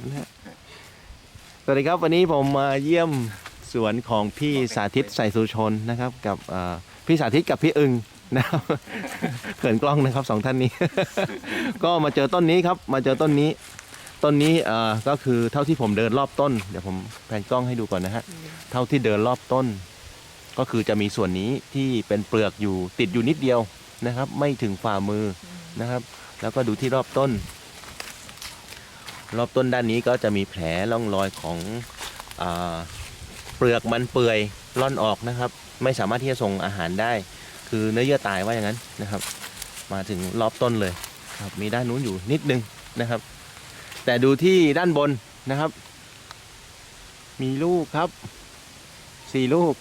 นะฮะสวัสดีครับวันนี้ผมมาเยี่ยมสวนของพี่สาธิตใส่สุชนนะครับ กับเอ่อพี่สาธิตกับพี่อึงนะครับ เขินกล้องนะครับสองท่านนี้ ก็มาเจอต้นนี้ครับ มาเจอต้นนี้ ต้นนี้เอ่อก็คือเท่าที่ผมเดินรอบต้น เดี๋ยวผมแผนกล้องให้ดูก่อนนะฮะเท่าที่เดินรอบต้น ก็คือจะมีส่วนนี้ที่เป็นเปลือกอยู่ติดอยู่นิดเดียวนะครับ ไม่ถึงฝ่ามือนะครับ แล้วก็ดูที่รอบต้น รอบต้นด้านนี้ก็จะมีแผลร่องรอยของอเปลือกมันเปื่อยร่อนออกนะครับ ไม่สามารถที่จะส่งอาหารได้ คือเนื้อเยื่อตายว่าอย่างนั้นนะครับ มาถึงรอบต้นเลยครับมีด้านนู้นอยู่นิดนึงนะครับ แต่ดูที่ด้านบนนะครับ มีลูกครับสี่ลูก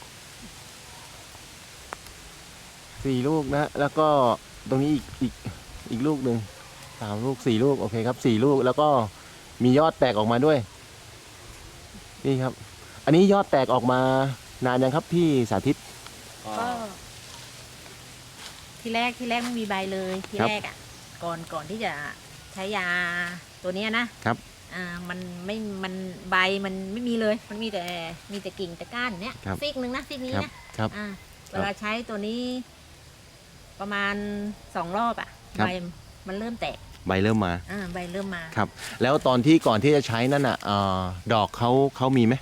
สี่ลูกนะแล้วก็ตรงนี้อีกอีกอีกลูกหนึ่งสามลูกสี่ลูกโอเคครับสี่ลูกแล้วก็ มียอดแตกออกมาด้วย นี่ครับ อันนี้ยอดแตกออกมานานยังครับพี่สาธิต ก็ทีแรกที่แรกไม่มีใบเลยทีครับแรกอะ ก่อนก่อนที่จะใช้ยาตัวเนี้ยนะครับ อ่ามันไม่มันใบมันไม่มีเลย มันมีแต่มีแต่กิ่งแต่ก้านเนี้ยครับซีกหนึ่งนะซีกนี้ครับนะครับ อ่าเวลาใช้ตัวนี้ ประมาณสองรอบอะครับ ใบมันเริ่มแตก ใบเริ่มมาอ่าใบเริ่มมาครับ แล้วตอนที่ก่อนที่จะใช้นั่นอะเอ่อดอกเขาเขามีไหม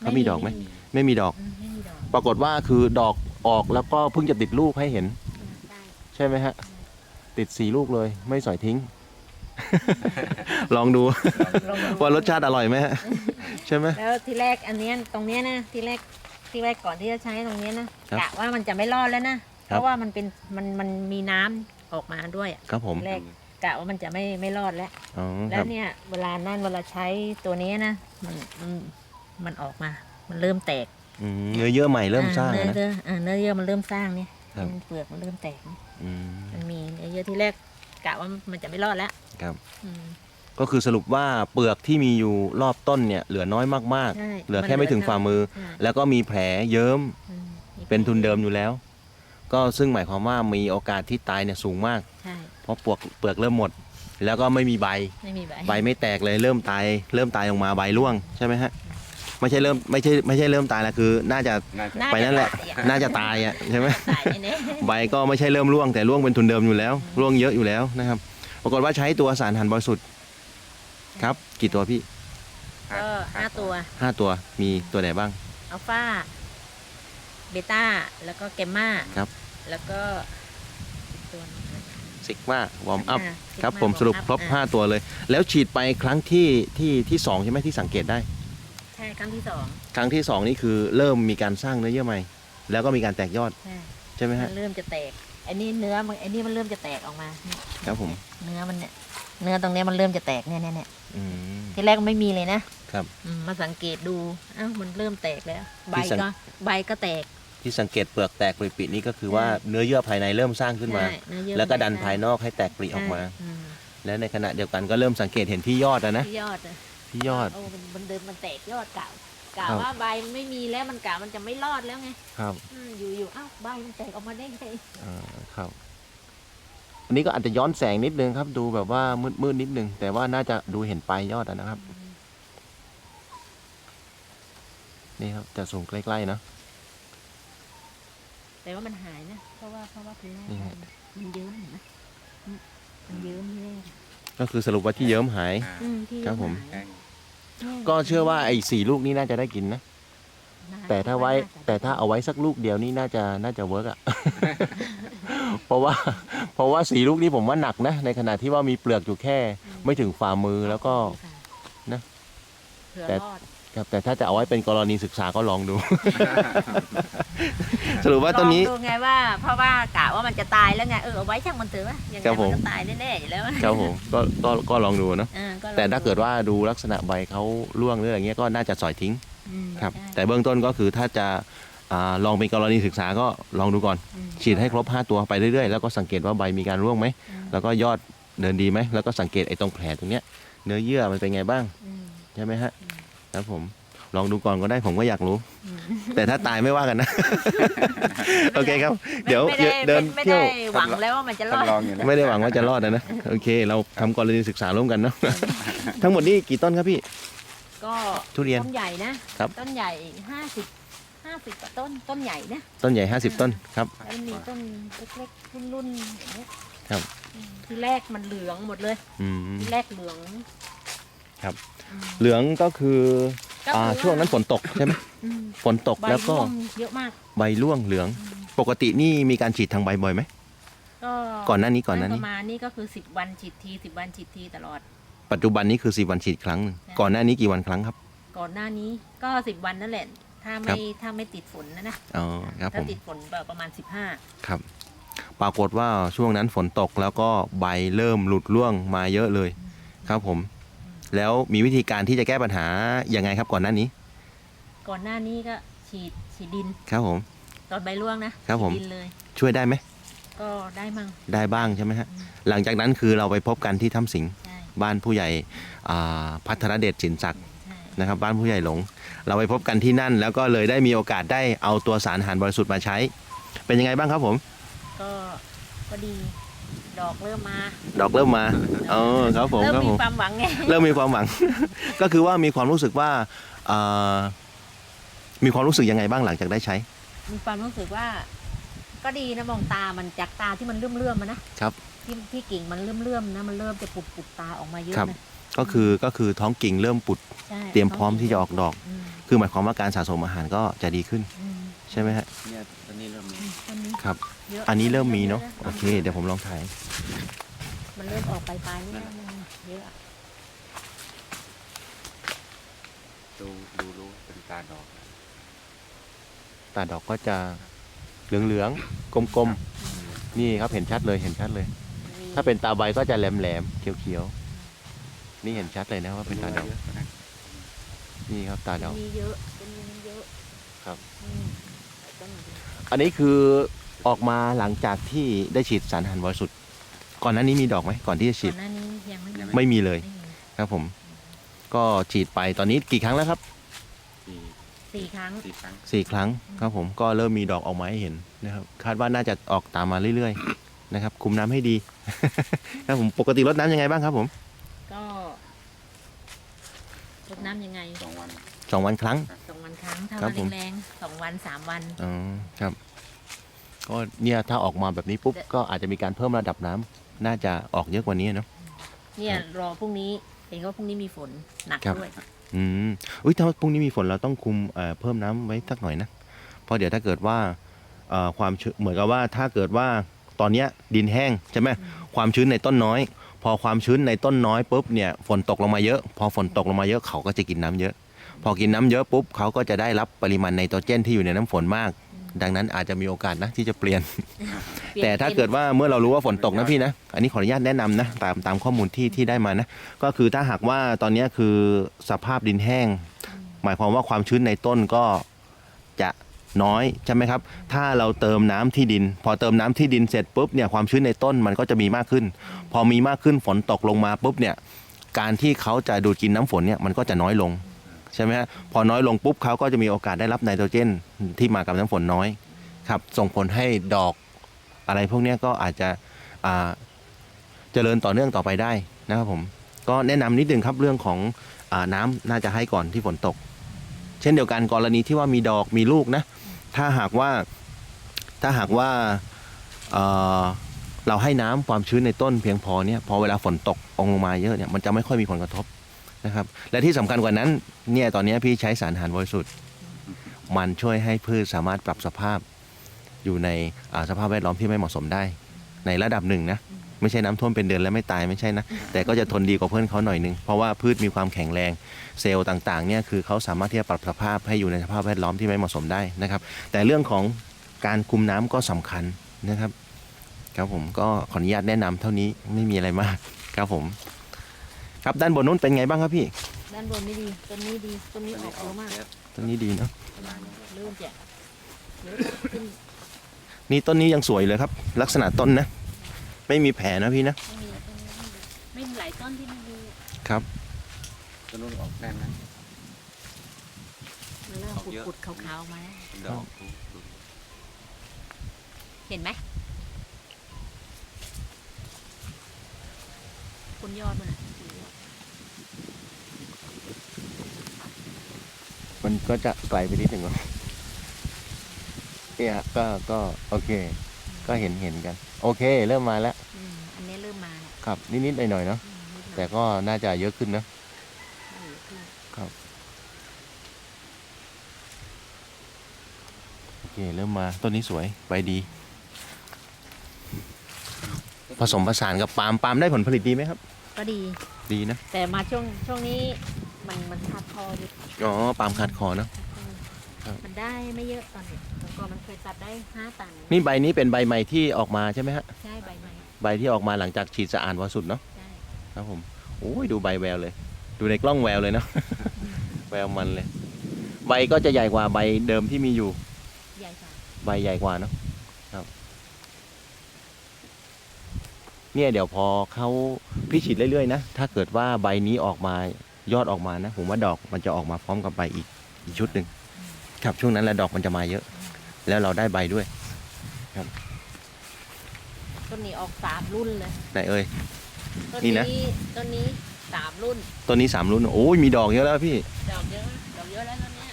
เขามีดอกไหมไม่มีดอก อืมไม่มีดอกปรากฏว่าคือดอกออกแล้วก็เพิ่งจะติดลูกให้เห็นอืมได้ใช่ไหมฮะ ติดสีลูกเลยไม่สอยทิ้ง ลองดู ลองดูว่ารสชาติอร่อยไหมฮะ ใช่ไหม แล้วทีแรกอันเนี้ยตรงเนี้ยนะทีแรกที่แรกก่อนที่จะใช้ตรงเนี้ยนะครับกะว่ามันจะไม่รอดแล้วนะ คเพรับ ราะว่ามันเป็นมันมันมีน้ำออกมาด้วยอะครับผมทีแรก กะว่ามันจะไม่ไม่รอดแล้ว อ๋อคแล้รัวบ เนี่ยเวลานั่นเวลาใช้ตัวเนี้ยนะมันมันมันออกมา มันเริ่มแตกอืมเนื้อเยื่อใหม่เริ่มสร้างอ่อะนะเนื้อเยื่ออ่าเนื้อเยื่อมันเริ่มสร้างเนี่ยครับ มันเปลือกมันเริ่มแตกเนี่ยอืมมันมีเนื้อเยื่อที่แรกกะว่ามันจะไม่รอดแล้วครับ อืม ก็คือสรุปว่าเปลือกที่มีอยู่รอบต้นเนี่ยเหลือน้อยมากใช่ๆ เหลือแค่ไม่ถึงฝ่ามือใช่แล้วก็มีแผลเยิ้มอืมมีเป็นทุนเดิมอยู่แล้ว ก็ซึ่งหมายความว่ามีโอกาสที่ตายเนี่ยสูงมาก ใช่เพราะเปลือกเปลือกเริ่มหมด แล้วก็ไม่มีใบ ไม่มีใบใบไม่แตกเลยเริ่มตาย เริ่มตายออกมาใบร่วงใช่ไหมฮะไม่ใช่เริ่มไม่ใช่ไม่ใช่เริ่มตายแล้วคือ น่าจะน่าจะาไปนั่นแหละตายอน่าจะตายอะใช่ไหม ตายแน่ๆใบก็ไม่ใช่เริ่มร่วงแต่ร่วงเป็นทุนเดิมอยู่แล้ว ร่วงเยอะอยู่แล้วนะครับปรากฏว่าใช้ตัวสารหันบริสุทธิ์ครับ กี่ตัวพี่ก็ห้าตัวห้าตัวมีตัวไหนบ้างอัลฟา เบต้าแล้วก็แกมมาครับ แล้วก็อีกตัวหนึ่งซิกมาวอร์มอัพอ่าครับ Sigma ผมสรุป Warm Up ครบ อ่า 5 ตัวเลย แล้วฉีดไปครั้งที่ที่ที่สองใช่ไหมที่สังเกตได้ ใช่ครั้งที่สองครั้งที่สองนี่คือเริ่มมีการสร้างเนื้อเยื่อใหม่ แล้วก็มีการแตกยอดใช่ใช่ไหมมัฮะนเริ่มจะแตกไอ้นี่เนื้อมันไอ้นี่มันเริ่มจะแตกออกมาเนี่ยครับผมเนื้อมันเนี่ยเนื้อตรงเนี้ยมันเริ่มจะแตกเนี่ยเนี่ยเนี่ยอืม ทีแรกไม่มีเลยนะครับ อืมมาสังเกตดูอ้าวมันเริ่มแตกแล้ว ใบที่สัง ก็ใบก็แตก ที่สังเกตเปลือกแตกปริๆนี่ก็คือว่าใช่เนื้อเยื่อภายในเริ่มสร้างขึ้นมา ใช่เนื้อเยื่อแล้วก็ดันมัภายนอกให้แตกปริออกมา ใช่อืมและในขณะเดียวกันก็เริ่มสังเกตเห็นที่ยอดอะนะที่ยอดอะที่ยอด โอ้มันมันเดินมันแตกยอดเก่ากะครับ ว่าใบมันไม่มีแล้วมันกะมันจะไม่รอดแล้วไงครับอืมอยู่อยู่อ้าวใบมันแตกออกมาได้ไงอ่าครับ อันนี้ก็อาจจะย้อนแสงนิดนึงครับ ดูแบบว่ามืดมืดๆนิดนึง แต่ว่าน่าจะดูเห็นปลายยอดอะนะครับ นี่ครับจะสูงใกล้ๆเนอะ แต่ว่ามันหายนะ เพราะว่าเพราะว่าทีแรกนี่ฮะ มันเยิ้มเห็นไหมอืมมันเยิ้มที่แรกก็คือสรุปว่าที่เยิ้มหาย อืมที่ครับผม หายแห้งนี่ยก็เชื่อว่าไอ้สี่ลูกนี้น่าจะได้กินนะ น่แต่ถ้าไว้น่จะแต่ถ้าเอาไว้สักลูกเดียวนี่น่าจะน่าจะเวิร์กอะเพราะว่าเพราะว่าสีลูกนี้ผมว่าหนักนะ ในขณะที่ว่ามีเปลือกอยู่แค่ ไม่ถึงฝ่ามือแล้วก็ นะ เผื่อแต่ รอด ครับแต่ถ้าจะเอาไว้เป็นกรณีศึกษาก็ลองดู สรุปว่าต้นนี้ ลองดูไงว่าเพราะว่ากะว่ามันจะตายแล้วไงเออเอาไว้ช่างมันเถอะวะยังไงครับผมันมก็ตายแน่ๆอยู่แล้วครับผมก็ก็ก็ลองดูเนอะเออก็ลองแต่ถ้าเกิดว่าดูลักษณะใบเขาร่วงหรืออะไรเงี้ยก็น่าจะสอยทิ้งอืมครับ ใช่แต่เบื้องต้นก็คือถ้าจะอาลองเป็นกรณีศึกษาก็ลองดูก่อน อืม ฉีดให้ครบ 5 ตัวไปเรื่อยๆ แล้วก็สังเกตว่าใบมีการร่วงไหม อืม แล้วก็ยอดเดินดีไหม แล้วก็สังเกตไอ้ตรงแผลตรงเนี้ย เนื้อเยื่อมันเป็นไงบ้าง อืมใช่ไหมฮะ อืม ครับผมลองดูก่อนก็ได้ผมก็อยากรู้ แต่ถ้าตายไม่ว่ากันนะ โอเคครับ เดี๋ยวไม่ได้เดินไม่เที่ยวได้หวังแล้วว่ามันจะรอด ทดลองอยู่นะไม่ได้หวังว่าจะรอดนะนะโอเค เราทำกรณีศึกษาร่วมกันเนาะทั้งหมดนี่กี่ต้นครับพี่ ก็ทุเรียนต้นใหญ่นะครับ ต้นใหญ่ห้าสิบห้าสิบกว่าต้นต้นใหญ่นะต้นใหญ่ 50 ต้นครับ แล้วมีต้นเล็กๆรุ่นๆอย่างเงี้ยครับ อืมที่แรกมันเหลืองหมดเลย อืม ที่แรกเหลือง ครับอืมเหลืองก็คือก็อ่าคือช่วงนั้นฝนตกใช่ไหมอืมฝนตกใบแล้วก็ร่วงเยอะมาก ใบร่วงเหลือง ปกตินี่มีการฉีดทางใบบ่อยไหม ก็ก่อนหน้านี้ก่อนหน้าปนี้ระมาณนี้ก็คือสิบวันฉีดทีสิบวันฉีดทีตลอด ปัจจุบันนี้คือ10วันฉีดครั้งหนึ่งใช่ ก่อนหน้านี้กี่วันครั้งครับ ก่อนหน้านี้ก็สิบวันนั่นแหละ ถ้าครัไม่บถ้าไม่ติดฝนนะนะอ๋อครับผถ้ามติดฝนก็ประมาณสิบห้าครับ ปรากฏว่าช่วงนั้นฝนตกแล้วก็ใบเริ่มหลุดร่วงมาเยอะเลย ครับผม แล้วมีวิธีการที่จะแก้ปัญหายังไงครับก่อนหน้านี้ ก่อนหน้านี้ก็ฉีดฉีดดินครับผม ตอนใบร่วงนะครับผม ฉีดดินเลย ช่วยได้ไหมก็ได้มั่งได้บ้างใช่ไหมฮะอืมหลังจากนั้นคือเราไปพบกันที่ถ้ำสิงห์ใช่บ้านผู้ใหญ่อ่าพัทรเดชสินศักดิ์ใช่นะครับบ้านผู้ใหญ่หลง เราไปพบกันที่นั่น แล้วก็เลยได้มีโอกาสได้เอาตัวสารอาหารบริสุทธิ์มาใช้ เป็นยังไงบ้างครับผม ก็ก็ดี ดอกเริ่มมา ดอกเริ่มมาอ๋อครับผมเริ่มครับมีผมความหวังไงเริ่มมีความหวัง ก็คือว่ามีความรู้สึกว่าเอ่อมีความรู้สึกยังไงบ้างหลังจากได้ใช้ มีความรู้สึกว่า ก็ดีนะมองตามันจากตาที่มันเลื่อมเลื่อมๆอะนะครับ ที่ที่กิ่งมันเลื่อมเลื่อมๆนะมันเริ่มจะปุบปุบตาออกมาเยอะครับ นะก็คือก็คือท้องกิ่งเริ่มปุดใช่เตรียมพร้อมที่จะออกดอก อืมคือหมายความว่าการสะสมอาหารก็จะดีขึ้นอืมใช่ไหมฮะ เนี่ยต อนนี้เริ่มมีอืมต้นนี้ครับ เยอะอันนี้เริ่มมีเนาะยอโอเค เดี๋ยวผมลองถ่าย มันเริ่มออกปลายปลายๆนี่เยอะดูดูรู้เป็นตาดอกตาดอกก็จะเหลืองๆกลมๆนี่ครับเห็นชัดเลยเห็นชัดเลย มีถ้าเป็นตาใบก็จะแหลมๆเขียวๆนี่เห็นชัดเลยนะว่าเป็นตาดอกเยะนะนี่ครับตาดอก มีเยอะเป็นมีเยอะครับ อืมต้นนี้ อันนี้คือออกมาหลังจากที่ได้ฉีดสารอาหารบริสุทธิ์ก่อนหน้านี้มีดอกไหมก่อนที่จะฉีก่อดนหน้านี้ยังไม่มีไม่มีเลยไม่มีครับผม ก็ฉีดไปตอนนี้กี่ครั้งแล้วครับสี่สี่ครั้ง สี่ครั้งสี่ครั้งครับผมก็เริ่มมีดอกออกมาให้เห็นนะครับ คาดว่าน่าจะออกตามมาเรื่อยๆ นะครับ คุมน้ำให้ดี ครับผมปกติรดน้ำยังไงบ้างครับผมก็รดน้ำยังไงสองวันสองวันครั้งสองวัน ครั้งถ้าครับวันผมแรงๆสองวันสามวัน อ๋อครับ ก็เนี่ยถ้าออกมาแบบนี้ปุ๊บเดี๋ยวก็อาจจะมีการเพิ่มระดับน้ำน่าจะออกเยอะกว่านี้เนาะเนี่ยรอพรุ่งนี้เห็นว่าพรุ่งนี้มีฝนหนักครับ ด้วย อืมอุ้ยถ้าพรุ่งนี้มีฝนเราต้องคุมเอ่อเพิ่มน้ำไว้สักหน่อยนะ เพราะเดี๋ยวถ้าเกิดว่าเอ่อความชื้นเหมือนกับว่าถ้าเกิดว่าตอนเนี้ยดินแห้งใช่ไหมความชื้นในต้นน้อย พอความชื้นในต้นน้อยปุ๊บเนี่ยฝนตกลงมาเยอะ พอฝนตกลงมาเยอะเขาก็จะกินน้ำเยอะ พอกินน้ำเยอะปุ๊บเขาก็จะได้รับปริมาณไนโตรเจนที่อยู่ในน้ำฝนมาก ดังนั้นอาจจะมีโอกาสนะที่จะเปลี่ยนปลี่ยนแต่ถ้าป็นเกิดว่าเมื่อเรารู้ว่าฝนตกนะพี่นะ อันนี้ขออนุญาตแนะนำนะตามตามข้อมูลที่ที่ได้มานะ ก็คือถ้าหากว่าตอนนี้คือสภาพดินแห้ง หมายความว่าความชื้นในต้นก็จะน้อยใช่ไหมครับ ถ้าเราเติมน้ำที่ดิน พอเติมน้ำที่ดินเสร็จปุ๊บเนี่ยความชื้นในต้นมันก็จะมีมากขึ้น พอมีมากขึ้นฝนตกลงมาปุ๊บเนี่ยการที่เขาจะดูดกินน้ำฝนเนี่ยมันก็จะน้อยลง ใช่ไหมฮะพอน้อยลงปุ๊บเขาก็จะมีโอกาสได้รับไนโตรเจนที่มากับน้ำฝนน้อยครับส่งผลให้ดอกอะไรพวกนี้ก็อาจจะเจริญต่อเนื่องต่อไปได้นะครับผมก็แนะนำนิดนึงครับเรื่องของอน้ำน่าจะให้ก่อนที่ฝนตก เช่นเดียวกันกรณีที่ว่ามีดอกมีลูกนะถ้าหากว่าถ้าหากว่าเเราให้น้ำความชื้นในต้นเพียงพอเนี่ยพอเวลาฝนตกองลงมาเยอะเนี่ยมันจะไม่ค่อยมีผลกระทบ นะครับและที่สำคัญกว่านั้นเนี่ยตอนนี้พี่ใช้สารอาหารบริสุทธิ์ มันช่วยให้พืชสามารถปรับสภาพอยู่ในสภาพแวดล้อมที่ไม่เหมาะสมได้ ในระดับหนึ่งนะไม่ใช่น้ำท่วมเป็นเดือนแล้วไม่ตายไม่ใช่นะ แต่ก็จะทนดีกว่าเพื่อนเขาหน่อยนึง เพราะว่าพืชมีความแข็งแรง เซลล์ต่างๆเนี่ยคือเขาสามารถที่จะปรับสภาพให้อยู่ในสภาพแวดล้อมที่ไม่เหมาะสมได้นะครับ แต่เรื่องของการคุมน้ำก็สำคัญนะครับครับผมก็ขออนุญาตแนะนำเท่านี้ไม่มีอะไรมากครับผม ครับด้านบนนู้นเป็นไงบ้างครับพี่ด้านบนไม่ดีต้นนี้ดีต้นนี้ออกเยอะมากเยอะต้นนี้ดีเนาะประมาณนี้เริ่มจะเยอะขึ้นนี่ต้นนี้ยังสวยเลยครับ ลักษณะต้นนะ ไม่มีแผลนะพี่นะไม่มีต้นนี้ไม่มีไม่มีหลายต้นที่ไม่มีครับต้นนู้นออกแน่นนะเยอะปุดๆขาวๆมาแล้วดอกดูดูเห็นไหมคุณยอดมันอะ มันก็จะไกลไปนิดหนึ่งเนาะเนี่ยก็ก็โอเค ก็เห็นเห็นกัน โอเค เริ่มมาแล้วอืมอันนี้เริ่มมาแล้วครับ นิดๆหน่อยๆเนาะอืมนิดหน่อยแต่ก็น่าจะเยอะขึ้นนะ เออคือโอเค เริ่มมาต้นนี้สวยใบดี ผสมผสานกับปาล์มปาล์มได้ผลผลิตดีไหมครับ ก็ดี ดีนะ แต่มาช่วงช่วงนี้มันมันขาด คออยู่อ๋อปาล์มขาดคอเนาะ ครับ มันได้ไม่เยอะตอนนี้แล้วก็มันเคยตัดได้ห้าตันนี่ใบนี้เป็นใบใหม่ที่ออกมาใช่ไหมฮะ ใช่ใบไม้ใบที่ออกมาหลังจากฉีดสะอาดวาสุดเนาะ ใช่ครับผมโอ้ยดูใบแววเลย ดูในกล้องแววเลยเนาะ แววมันเลย ใบก็จะใหญ่กว่าใบเดิมที่มีอยู่ ใหญ่กว่าใบใหญ่กว่าเนาะครับ เนี่ยเดี๋ยวพอเขาพี่ฉีดเรื่อยๆนะ ถ้าเกิดว่าใบนี้ออกมา ยอดออกมานะ ผมว่าดอกมันจะออกมาพร้อมกับใบอีกอีกชุดหนึ่งครับช่วงนั้นแหละดอกมันจะมาเยอะ แล้วเราได้ใบด้วยต้นนี้ออกสามรุ่นเลยไหนเอ่ย ต้นนี่นะ นี้ต้นนี้สามรุ่น ต้นนี้สามรุ่นโอ้ยมีดอกเยอะแล้วพี่ ดอกเยอะ ดอกเยอะแล้วต้นเนี้ย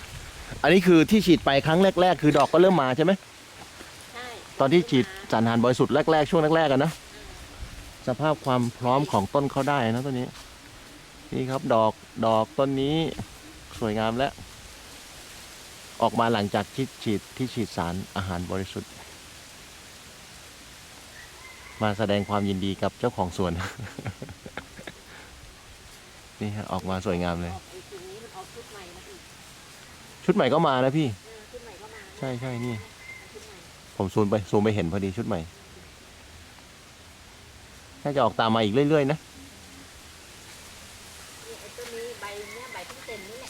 อันนี้คือที่ฉีดไปครั้งแรก ๆ คือดอกก็เริ่มมาใช่ไหมใช่ตอนที่ฉีดสารอาหารบริสุทธิ์แรกๆช่วงแรกๆกันนะสภาพความพร้อมของต้นเขาได้นะต้นนี้ นี่ครับดอกดอกต้นนี้สวยงามแล้วออกมาหลังจากที่ฉีดที่ฉีดสารอาหารบริสุทธิ์ มาแสดงความยินดีกับเจ้าของสวน นี่ฮะออกมาสวยงามเลยออกอีกทีนี้มันออกชุดใหม่นะอีกชุดใหม่ก็มานะพี่เออชุดใหม่ก็มาใช่ใช่นี่ชุดใหม่ผมซูมไปซูมไปเห็นพอดีชุดใหม่ น่าจะออกตามมาอีกเรื่อยๆนะ นี่ไอ้ต้นนี้ใบเนี้ยใบเพิ่งเต็มนี่แหละ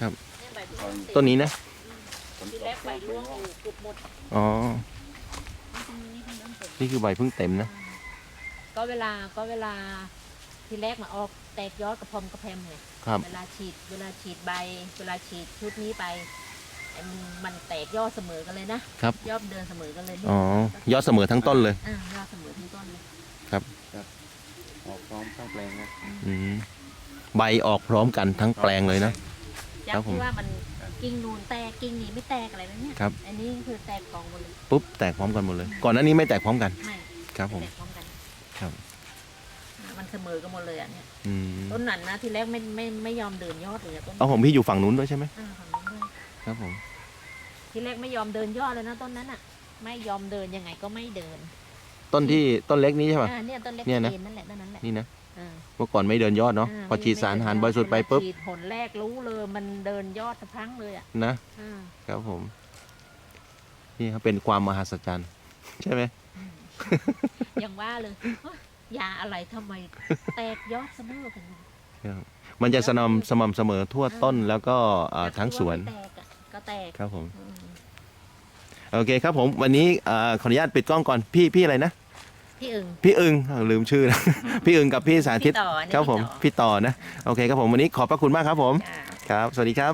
ครับ เนี่ยใบเพิ่งเต็มต้นนี้นะฝนทีตแรกกใบร่วงอยู่เกือบหมดอ๋อต้นนี้เพิ่งเริ่มเต็มนี่คือใบเพิ่งเต็มนะ ก็เวลาก็เวลาทีแรกมาออกแตกยอดกระพรมกระแพมไงครับ เวลาฉีดเวลาฉีดใบ เวลาฉีดชุดนี้ไปไอ้มันมันแตกยอดเสมอกันเลยนะครับ ยอดเดินเสมอกันเลยอ๋อยอดเสมอทั้งต้นเลย อ่ายอดเสมอทั้งต้นเลยออกพร้อมทั้งแปลงนะอืมใบออกพร้อมกันทั้งแปลงเลยนะจากครับผมที่ว่ามัน กิ่งนูนแตกกิ่งนี้ไม่แตกอะไรแบบเนี้ยครับ อันนี้คือแตกกองหมดเลยปุ๊บแตกพร้อมกันหมดเลย ก่อนหน้านี้ไม่แตกพร้อมกันไม่ครับผม แตกพร้อมกันครับ อ่ามันเสมอกันหมดเลยอะเนี่ยอืมต้นนั้นนะทีแรกไม่ไม่ไม่ยอมเดินยอดเลยอะต้นเอาผมพี่อยู่ฝั่งนู้นด้วยใช่ไหมอ่าฝั่งนู้นด้วยครับผมทีแรกไม่ยอมเดินยอดเลยนะต้นนั้นอะ ไม่ยอมเดินยังไงก็ไม่เดินต้นที่ต้นเล็กนี้ใช่ป่ะ อ่าเนี่ยต้นเล็กเนี่ยนะ เอ็นั่นแหละต้นนั้นแหละนี่นะ อ่า เมื่อก่อนไม่เดินยอดเนาะาพอฉีดสารอาหารบริสุทธิ์ไปปุ๊บฉีดผลแรกรู้เลยมันเดินยอดสะพรังเลยอะนะอ่าครับผม นี่ครับเป็นความมหัศจรรย์ ใช่ไหมอย่างว่าเลยเฮ้ยยาอะไรทำไมแตกยอดเสมอกันหมดมันจะสม่ำสม่ำเสมอทั่วต้นแล้วก็เอ่อทั้งสวนแตกอะก็แตกครับผม อืมโอเคครับผม วันนี้เอ่อขออนุญาตปิดกล้องก่อนพี่พี่อะไรนะ พี่อึ่งพี่อึงอ้าวลืมชื่อนะ พี่อึงกับพี่สาธิตพี่ต่อเนี่ยครับผมพี่ต่อพี่ต่อนะ โอเคครับผมวันนี้ขอบพระคุณมากครับผม จ้า ครับ สวัสดีครับ